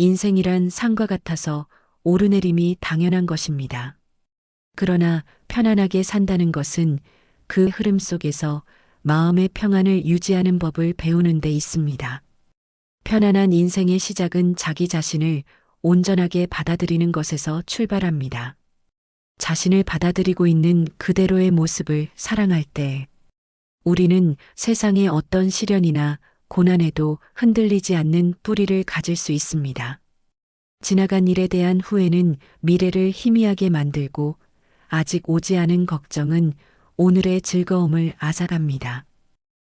인생이란 산과 같아서 오르내림이 당연한 것입니다. 그러나 편안하게 산다는 것은 그 흐름 속에서 마음의 평안을 유지하는 법을 배우는 데 있습니다. 편안한 인생의 시작은 자기 자신을 온전하게 받아들이는 것에서 출발합니다. 자신을 받아들이고 있는 그대로의 모습을 사랑할 때 우리는 세상의 어떤 시련이나 고난에도 흔들리지 않는 뿌리를 가질 수 있습니다. 지나간 일에 대한 후회는 미래를 희미하게 만들고 아직 오지 않은 걱정은 오늘의 즐거움을 앗아갑니다.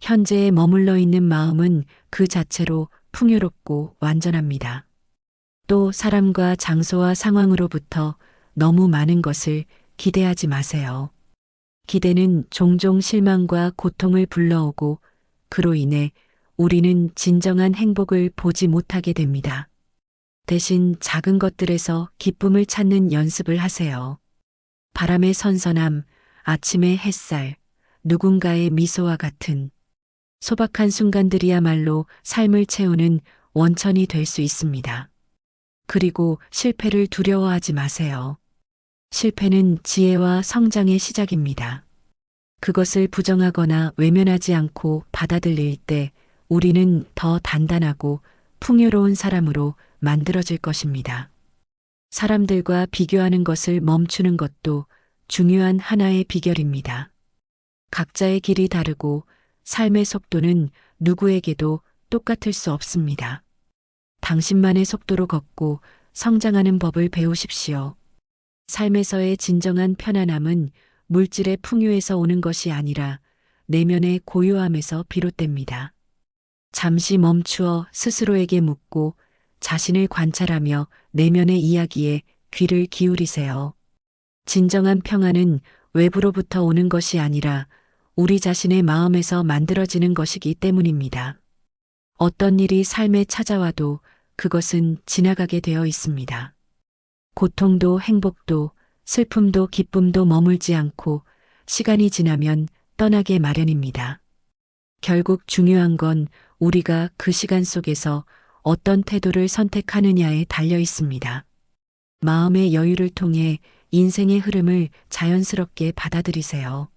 현재에 머물러 있는 마음은 그 자체로 풍요롭고 완전합니다. 또 사람과 장소와 상황으로부터 너무 많은 것을 기대하지 마세요. 기대는 종종 실망과 고통을 불러오고 그로 인해 우리는 진정한 행복을 보지 못하게 됩니다. 대신 작은 것들에서 기쁨을 찾는 연습을 하세요. 바람의 선선함, 아침의 햇살, 누군가의 미소와 같은 소박한 순간들이야말로 삶을 채우는 원천이 될 수 있습니다. 그리고 실패를 두려워하지 마세요. 실패는 지혜와 성장의 시작입니다. 그것을 부정하거나 외면하지 않고 받아들일 때 우리는 더 단단하고 풍요로운 사람으로 만들어질 것입니다. 사람들과 비교하는 것을 멈추는 것도 중요한 하나의 비결입니다. 각자의 길이 다르고 삶의 속도는 누구에게도 똑같을 수 없습니다. 당신만의 속도로 걷고 성장하는 법을 배우십시오. 삶에서의 진정한 편안함은 물질의 풍요에서 오는 것이 아니라 내면의 고요함에서 비롯됩니다. 잠시 멈추어 스스로에게 묻고 자신을 관찰하며 내면의 이야기에 귀를 기울이세요. 진정한 평안은 외부로부터 오는 것이 아니라 우리 자신의 마음에서 만들어지는 것이기 때문입니다. 어떤 일이 삶에 찾아와도 그것은 지나가게 되어 있습니다. 고통도 행복도 슬픔도 기쁨도 머물지 않고 시간이 지나면 떠나게 마련입니다. 결국 중요한 건 우리가 그 시간 속에서 어떤 태도를 선택하느냐에 달려 있습니다. 마음의 여유를 통해 인생의 흐름을 자연스럽게 받아들이세요.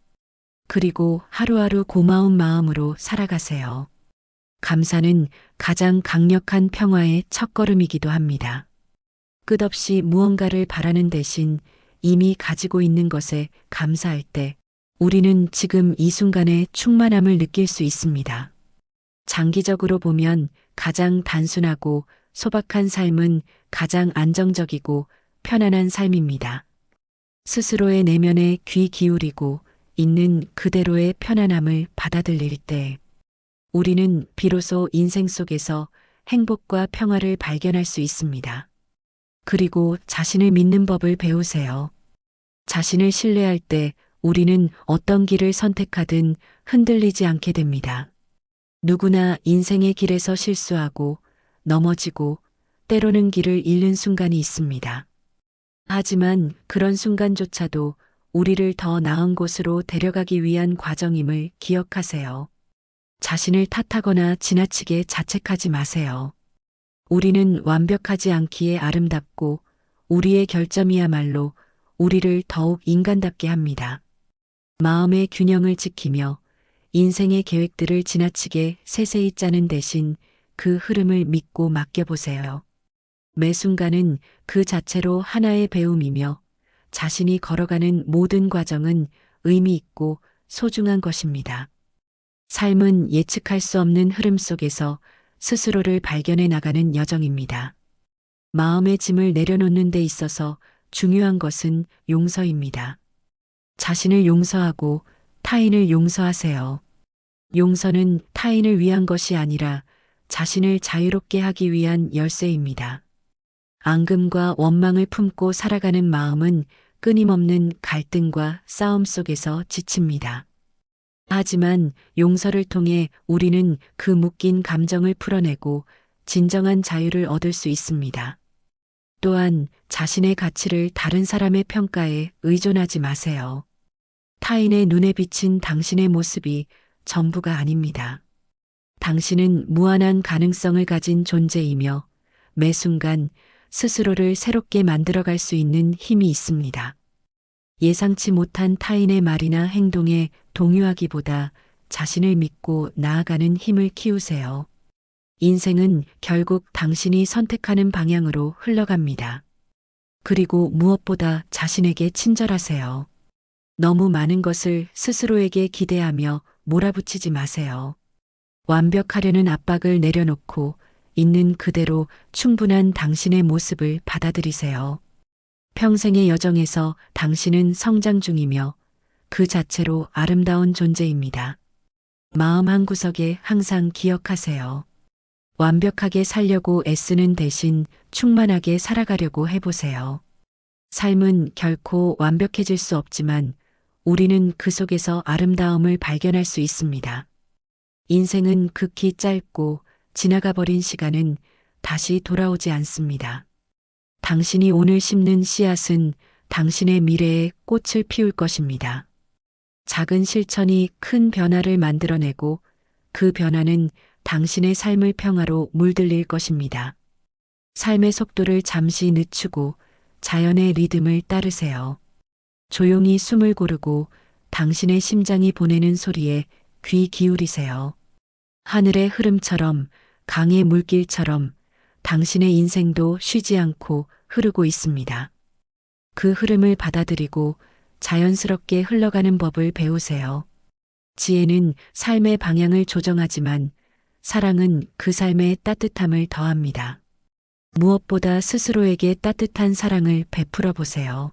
그리고 하루하루 고마운 마음으로 살아가세요. 감사는 가장 강력한 평화의 첫걸음이기도 합니다. 끝없이 무언가를 바라는 대신 이미 가지고 있는 것에 감사할 때 우리는 지금 이 순간의 충만함을 느낄 수 있습니다. 장기적으로 보면 가장 단순하고 소박한 삶은 가장 안정적이고 편안한 삶입니다. 스스로의 내면에 귀 기울이고 있는 그대로의 편안함을 받아들일 때 우리는 비로소 인생 속에서 행복과 평화를 발견할 수 있습니다. 그리고 자신을 믿는 법을 배우세요. 자신을 신뢰할 때 우리는 어떤 길을 선택하든 흔들리지 않게 됩니다. 누구나 인생의 길에서 실수하고 넘어지고 때로는 길을 잃는 순간이 있습니다. 하지만 그런 순간조차도 우리를 더 나은 곳으로 데려가기 위한 과정임을 기억하세요. 자신을 탓하거나 지나치게 자책하지 마세요. 우리는 완벽하지 않기에 아름답고 우리의 결점이야말로 우리를 더욱 인간답게 합니다. 마음의 균형을 지키며 인생의 계획들을 지나치게 세세히 짜는 대신 그 흐름을 믿고 맡겨보세요. 매 순간은 그 자체로 하나의 배움이며 자신이 걸어가는 모든 과정은 의미 있고 소중한 것입니다. 삶은 예측할 수 없는 흐름 속에서 스스로를 발견해 나가는 여정입니다. 마음의 짐을 내려놓는 데 있어서 중요한 것은 용서입니다. 자신을 용서하고 타인을 용서하세요. 용서는 타인을 위한 것이 아니라 자신을 자유롭게 하기 위한 열쇠입니다. 앙금과 원망을 품고 살아가는 마음은 끊임없는 갈등과 싸움 속에서 지칩니다. 하지만 용서를 통해 우리는 그 묶인 감정을 풀어내고 진정한 자유를 얻을 수 있습니다. 또한 자신의 가치를 다른 사람의 평가에 의존하지 마세요. 타인의 눈에 비친 당신의 모습이 전부가 아닙니다. 당신은 무한한 가능성을 가진 존재이며 매 순간 스스로를 새롭게 만들어갈 수 있는 힘이 있습니다. 예상치 못한 타인의 말이나 행동에 동요하기보다 자신을 믿고 나아가는 힘을 키우세요. 인생은 결국 당신이 선택하는 방향으로 흘러갑니다. 그리고 무엇보다 자신에게 친절하세요. 너무 많은 것을 스스로에게 기대하며 몰아붙이지 마세요. 완벽하려는 압박을 내려놓고 있는 그대로 충분한 당신의 모습을 받아들이세요. 평생의 여정에서 당신은 성장 중이며 그 자체로 아름다운 존재입니다. 마음 한구석에 항상 기억하세요. 완벽하게 살려고 애쓰는 대신 충만하게 살아가려고 해보세요. 삶은 결코 완벽해질 수 없지만 우리는 그 속에서 아름다움을 발견할 수 있습니다. 인생은 극히 짧고 지나가 버린 시간은 다시 돌아오지 않습니다. 당신이 오늘 심는 씨앗은 당신의 미래에 꽃을 피울 것입니다. 작은 실천이 큰 변화를 만들어내고 그 변화는 당신의 삶을 평화로 물들릴 것입니다. 삶의 속도를 잠시 늦추고 자연의 리듬을 따르세요. 조용히 숨을 고르고 당신의 심장이 보내는 소리에 귀 기울이세요. 하늘의 흐름처럼 강의 물길처럼 당신의 인생도 쉬지 않고 흐르고 있습니다. 그 흐름을 받아들이고 자연스럽게 흘러가는 법을 배우세요. 지혜는 삶의 방향을 조정하지만 사랑은 그 삶에 따뜻함을 더합니다. 무엇보다 스스로에게 따뜻한 사랑을 베풀어 보세요.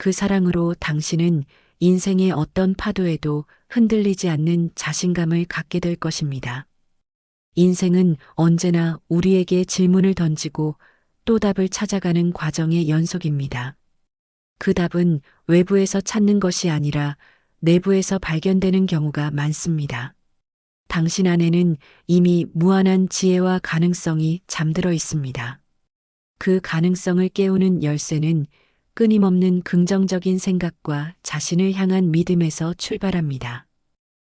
그 사랑으로 당신은 인생의 어떤 파도에도 흔들리지 않는 자신감을 갖게 될 것입니다. 인생은 언제나 우리에게 질문을 던지고 또 답을 찾아가는 과정의 연속입니다. 그 답은 외부에서 찾는 것이 아니라 내부에서 발견되는 경우가 많습니다. 당신 안에는 이미 무한한 지혜와 가능성이 잠들어 있습니다. 그 가능성을 깨우는 열쇠는 끊임없는 긍정적인 생각과 자신을 향한 믿음에서 출발합니다.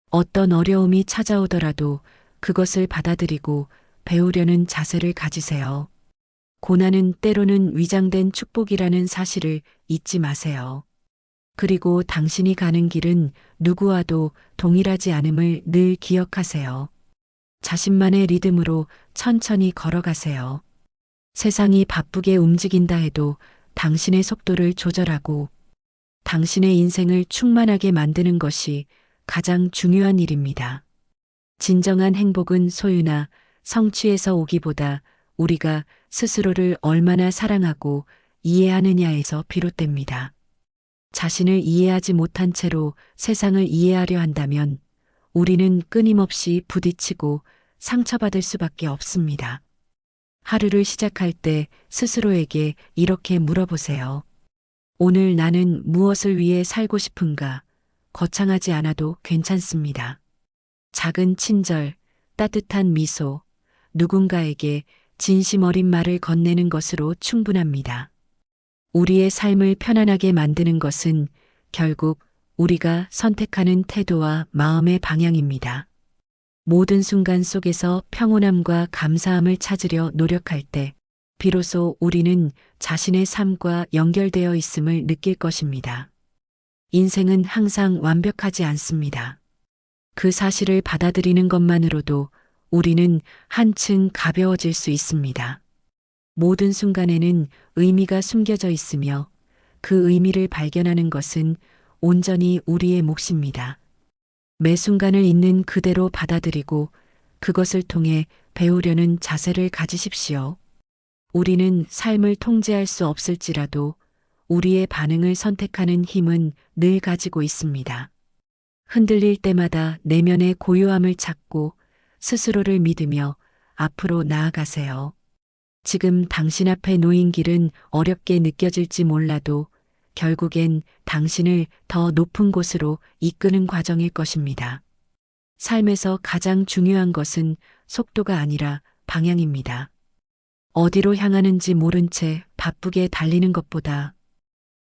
어떤 어려움이 찾아오더라도 그것을 받아들이고 배우려는 자세를 가지세요. 고난은 때로는 위장된 축복이라는 사실을 잊지 마세요. 그리고 당신이 가는 길은 누구와도 동일하지 않음을 늘 기억하세요. 자신만의 리듬으로 천천히 걸어가세요. 세상이 바쁘게 움직인다 해도 당신의 속도를 조절하고 당신의 인생을 충만하게 만드는 것이 가장 중요한 일입니다. 진정한 행복은 소유나 성취에서 오기보다 우리가 스스로를 얼마나 사랑하고 이해하느냐에서 비롯됩니다. 자신을 이해하지 못한 채로 세상을 이해하려 한다면 우리는 끊임없이 부딪히고 상처받을 수밖에 없습니다. 하루를 시작할 때 스스로에게 이렇게 물어보세요. 오늘 나는 무엇을 위해 살고 싶은가? 거창하지 않아도 괜찮습니다. 작은 친절, 따뜻한 미소, 누군가에게 진심 어린 말을 건네는 것으로 충분합니다. 우리의 삶을 편안하게 만드는 것은 결국 우리가 선택하는 태도와 마음의 방향입니다. 모든 순간 속에서 평온함과 감사함을 찾으려 노력할 때 비로소 우리는 자신의 삶과 연결되어 있음을 느낄 것입니다. 인생은 항상 완벽하지 않습니다. 그 사실을 받아들이는 것만으로도 우리는 한층 가벼워질 수 있습니다. 모든 순간에는 의미가 숨겨져 있으며 그 의미를 발견하는 것은 온전히 우리의 몫입니다. 매 순간을 있는 그대로 받아들이고 그것을 통해 배우려는 자세를 가지십시오. 우리는 삶을 통제할 수 없을지라도 우리의 반응을 선택하는 힘은 늘 가지고 있습니다. 흔들릴 때마다 내면의 고요함을 찾고 스스로를 믿으며 앞으로 나아가세요. 지금 당신 앞에 놓인 길은 어렵게 느껴질지 몰라도 결국엔 당신을 더 높은 곳으로 이끄는 과정일 것입니다. 삶에서 가장 중요한 것은 속도가 아니라 방향입니다. 어디로 향하는지 모른 채 바쁘게 달리는 것보다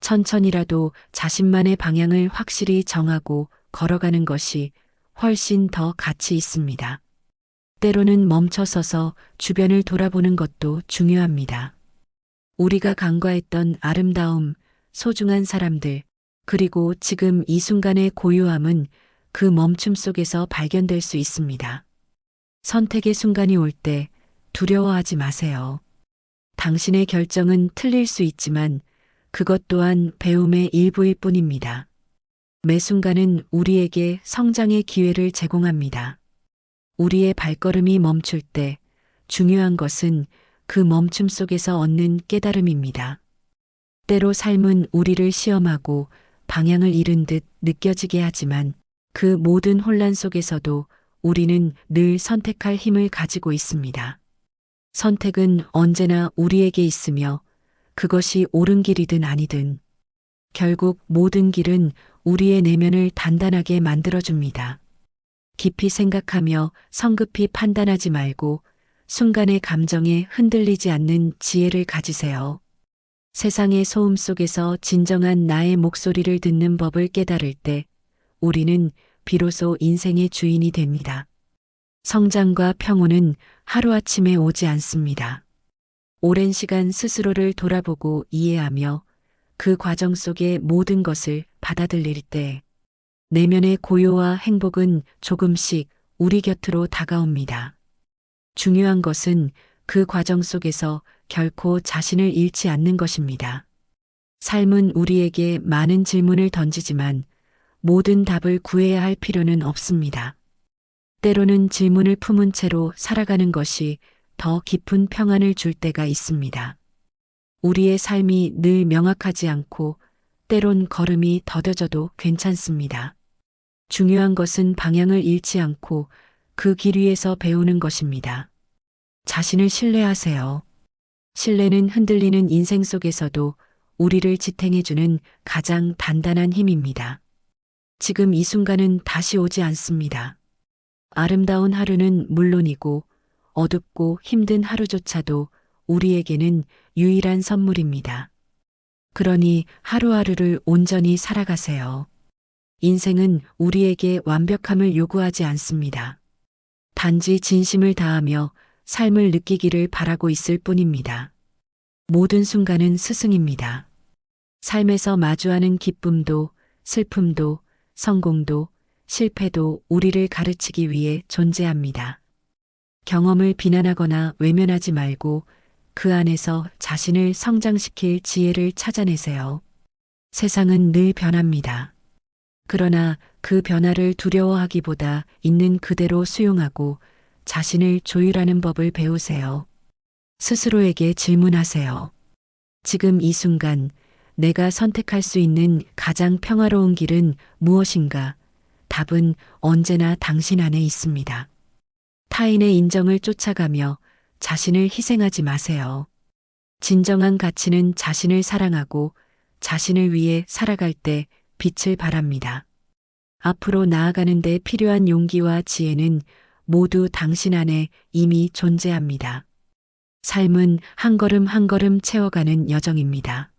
천천히라도 자신만의 방향을 확실히 정하고 걸어가는 것이 훨씬 더 가치 있습니다. 때로는 멈춰서서 주변을 돌아보는 것도 중요합니다. 우리가 간과했던 아름다움, 소중한 사람들, 그리고 지금 이 순간의 고요함은 그 멈춤 속에서 발견될 수 있습니다. 선택의 순간이 올 때 두려워하지 마세요. 당신의 결정은 틀릴 수 있지만 그것 또한 배움의 일부일 뿐입니다. 매 순간은 우리에게 성장의 기회를 제공합니다. 우리의 발걸음이 멈출 때 중요한 것은 그 멈춤 속에서 얻는 깨달음입니다. 때로 삶은 우리를 시험하고 방향을 잃은 듯 느껴지게 하지만 그 모든 혼란 속에서도 우리는 늘 선택할 힘을 가지고 있습니다. 선택은 언제나 우리에게 있으며 그것이 옳은 길이든 아니든 결국 모든 길은 우리의 내면을 단단하게 만들어줍니다. 깊이 생각하며 성급히 판단하지 말고 순간의 감정에 흔들리지 않는 지혜를 가지세요. 세상의 소음 속에서 진정한 나의 목소리를 듣는 법을 깨달을 때 우리는 비로소 인생의 주인이 됩니다. 성장과 평온은 하루아침에 오지 않습니다. 오랜 시간 스스로를 돌아보고 이해하며 그 과정 속의 모든 것을 받아들일 때 내면의 고요와 행복은 조금씩 우리 곁으로 다가옵니다. 중요한 것은 그 과정 속에서 결코 자신을 잃지 않는 것입니다. 삶은 우리에게 많은 질문을 던지지만 모든 답을 구해야 할 필요는 없습니다. 때로는 질문을 품은 채로 살아가는 것이 더 깊은 평안을 줄 때가 있습니다. 우리의 삶이 늘 명확하지 않고 때론 걸음이 더뎌져도 괜찮습니다. 중요한 것은 방향을 잃지 않고 그 길 위에서 배우는 것입니다. 자신을 신뢰하세요. 신뢰는 흔들리는 인생 속에서도 우리를 지탱해주는 가장 단단한 힘입니다. 지금 이 순간은 다시 오지 않습니다. 아름다운 하루는 물론이고 어둡고 힘든 하루조차도 우리에게는 유일한 선물입니다. 그러니 하루하루를 온전히 살아가세요. 인생은 우리에게 완벽함을 요구하지 않습니다. 단지 진심을 다하며 삶을 느끼기를 바라고 있을 뿐입니다. 모든 순간은 스승입니다. 삶에서 마주하는 기쁨도 슬픔도 성공도 실패도 우리를 가르치기 위해 존재합니다. 경험을 비난하거나 외면하지 말고 그 안에서 자신을 성장시킬 지혜를 찾아내세요. 세상은 늘 변합니다. 그러나 그 변화를 두려워하기보다 있는 그대로 수용하고 자신을 조율하는 법을 배우세요. 스스로에게 질문하세요. 지금 이 순간 내가 선택할 수 있는 가장 평화로운 길은 무엇인가? 답은 언제나 당신 안에 있습니다. 타인의 인정을 쫓아가며 자신을 희생하지 마세요. 진정한 가치는 자신을 사랑하고 자신을 위해 살아갈 때 빛을 바랍니다. 앞으로 나아가는 데 필요한 용기와 지혜는 모두 당신 안에 이미 존재합니다. 삶은 한 걸음 한 걸음 채워가는 여정입니다.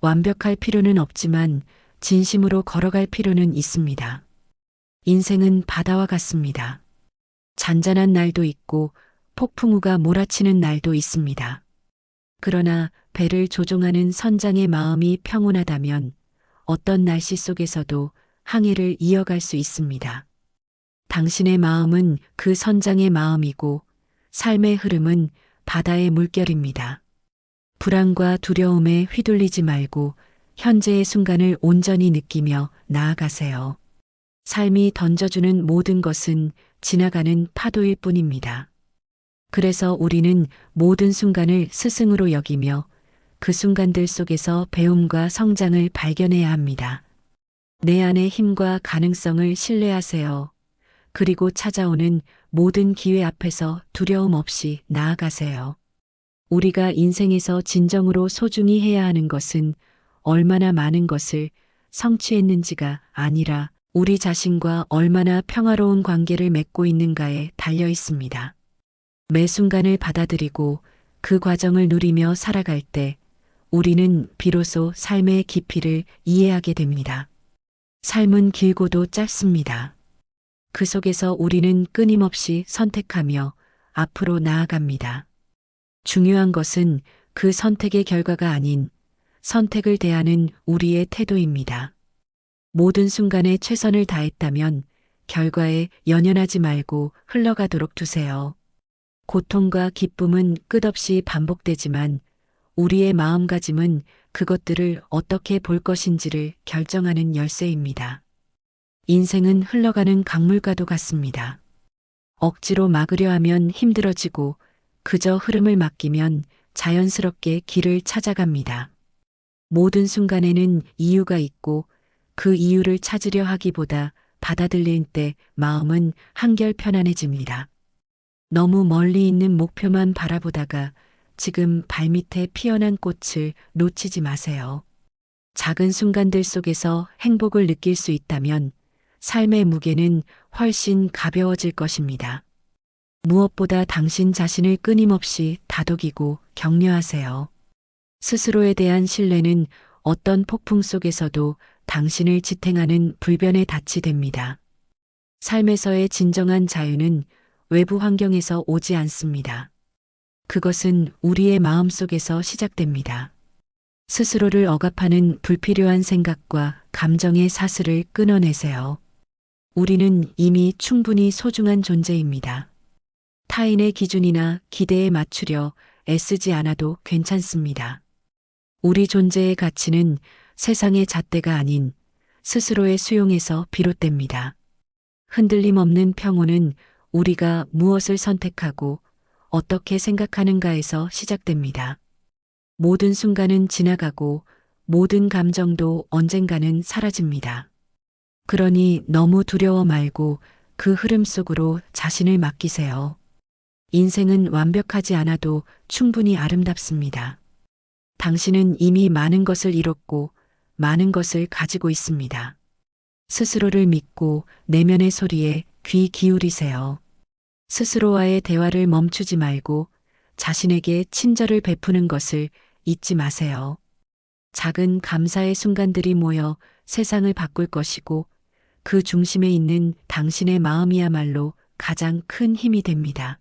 완벽할 필요는 없지만 진심으로 걸어갈 필요는 있습니다. 인생은 바다와 같습니다. 잔잔한 날도 있고 폭풍우가 몰아치는 날도 있습니다. 그러나 배를 조종하는 선장의 마음이 평온하다면 어떤 날씨 속에서도 항해를 이어갈 수 있습니다. 당신의 마음은 그 선장의 마음이고 삶의 흐름은 바다의 물결입니다. 불안과 두려움에 휘둘리지 말고 현재의 순간을 온전히 느끼며 나아가세요. 삶이 던져주는 모든 것은 지나가는 파도일 뿐입니다. 그래서 우리는 모든 순간을 스승으로 여기며 그 순간들 속에서 배움과 성장을 발견해야 합니다. 내 안의 힘과 가능성을 신뢰하세요. 그리고 찾아오는 모든 기회 앞에서 두려움 없이 나아가세요. 우리가 인생에서 진정으로 소중히 해야 하는 것은 얼마나 많은 것을 성취했는지가 아니라 우리 자신과 얼마나 평화로운 관계를 맺고 있는가에 달려 있습니다. 매 순간을 받아들이고 그 과정을 누리며 살아갈 때 우리는 비로소 삶의 깊이를 이해하게 됩니다. 삶은 길고도 짧습니다. 그 속에서 우리는 끊임없이 선택하며 앞으로 나아갑니다. 중요한 것은 그 선택의 결과가 아닌 선택을 대하는 우리의 태도입니다. 모든 순간에 최선을 다했다면 결과에 연연하지 말고 흘러가도록 두세요. 고통과 기쁨은 끝없이 반복되지만 우리의 마음가짐은 그것들을 어떻게 볼 것인지를 결정하는 열쇠입니다. 인생은 흘러가는 강물과도 같습니다. 억지로 막으려 하면 힘들어지고 그저 흐름을 맡기면 자연스럽게 길을 찾아갑니다. 모든 순간에는 이유가 있고 그 이유를 찾으려 하기보다 받아들일 때 마음은 한결 편안해집니다. 너무 멀리 있는 목표만 바라보다가 지금 발밑에 피어난 꽃을 놓치지 마세요. 작은 순간들 속에서 행복을 느낄 수 있다면 삶의 무게는 훨씬 가벼워질 것입니다. 무엇보다 당신 자신을 끊임없이 다독이고 격려하세요. 스스로에 대한 신뢰는 어떤 폭풍 속에서도 당신을 지탱하는 불변의 닻이 됩니다. 삶에서의 진정한 자유는 외부 환경에서 오지 않습니다. 그것은 우리의 마음 속에서 시작됩니다. 스스로를 억압하는 불필요한 생각과 감정의 사슬을 끊어내세요. 우리는 이미 충분히 소중한 존재입니다. 타인의 기준이나 기대에 맞추려 애쓰지 않아도 괜찮습니다. 우리 존재의 가치는 세상의 잣대가 아닌 스스로의 수용에서 비롯됩니다. 흔들림 없는 평온은 우리가 무엇을 선택하고 어떻게 생각하는가에서 시작됩니다. 모든 순간은 지나가고 모든 감정도 언젠가는 사라집니다. 그러니 너무 두려워 말고 그 흐름 속으로 자신을 맡기세요. 인생은 완벽하지 않아도 충분히 아름답습니다. 당신은 이미 많은 것을 이뤘고 많은 것을 가지고 있습니다. 스스로를 믿고 내면의 소리에 귀 기울이세요. 스스로와의 대화를 멈추지 말고 자신에게 친절을 베푸는 것을 잊지 마세요. 작은 감사의 순간들이 모여 세상을 바꿀 것이고 그 중심에 있는 당신의 마음이야말로 가장 큰 힘이 됩니다.